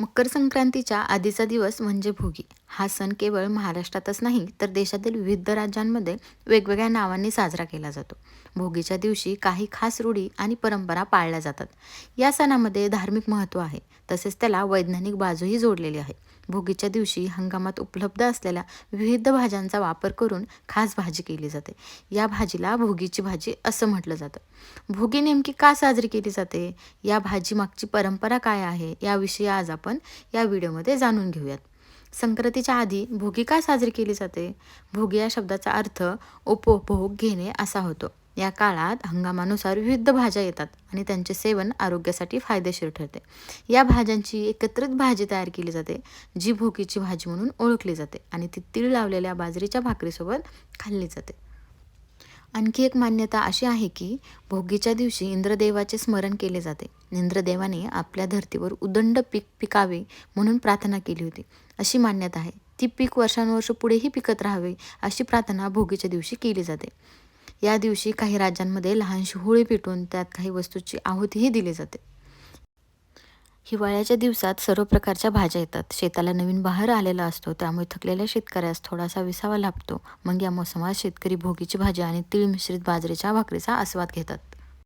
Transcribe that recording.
मकर संक्रांतीच्या आधीचा दिवस म्हणजे भोगी. हा सण केवळ महाराष्ट्रातच नाही तर देशातील विविध राज्यांमध्ये वेगवेगळ्या नावांनी साजरा केला जातो. भोगीच्या दिवशी काही खास रूढी आणि परंपरा पाळल्या जातात. या सणामध्ये धार्मिक महत्त्व आहे तसेच त्याला वैज्ञानिक बाजूही जोडलेली आहे. भोगीच्या दिवशी हंगामात उपलब्ध असलेल्या विविध भाज्यांचा वापर करून खास भाजी केली जाते. या भाजीला भोगीची भाजी असं म्हटलं जातं. भोगी नेमकी का साजरी केली जाते? या भाजीमागची परंपरा काय आहे? याविषयी आज आपण या व्हिडिओमध्ये जाणून घेऊयात. संक्रांतीच्या आधी भोगी का साजरी केली जाते? भोगी या शब्दाचा अर्थ उपभोग घेणे असा होतो. या काळात हंगामानुसार विविध भाज्या येतात आणि त्यांचे सेवन आरोग्यासाठी फायदेशीर ठरते. या भाज्यांची एकत्रित भाजी तयार केली जाते जी भोगीची भाजी म्हणून ओळखली जाते आणि ती तीळ लावलेल्या बाजरीच्या भाकरीसोबत खाल्ली जाते. आणखी एक मान्यता अशी आहे की भोगीच्या दिवशी इंद्रदेवाचे स्मरण केले जाते. इंद्रदेवाने आपल्या धर्तीवर उदंड पीक पिकावे म्हणून प्रार्थना केली होती. अशी मान्यता आहे. ती पीक वर्षानुवर्ष पुढेही पिकत राहावे अशी प्रार्थना भोगीच्या दिवशी केली जाते. या दिवशी काही राज्यांमध्ये लहानशी होळी पेटून त्यात काही वस्तूची आहुतीही दिली जाते. हिवाळ्याच्या दिवसात सर्व प्रकारच्या भाज्या येतात. शेताला नवीन बहार आलेला असतो. त्यामुळे थकलेल्या शेतकऱ्यास थोडासा विसावा लाभतो. मग या मोसमात शेतकरी भोगीची भाजी आणि तीळ मिश्रित बाजरीच्या भाकरीचा आस्वाद घेतात.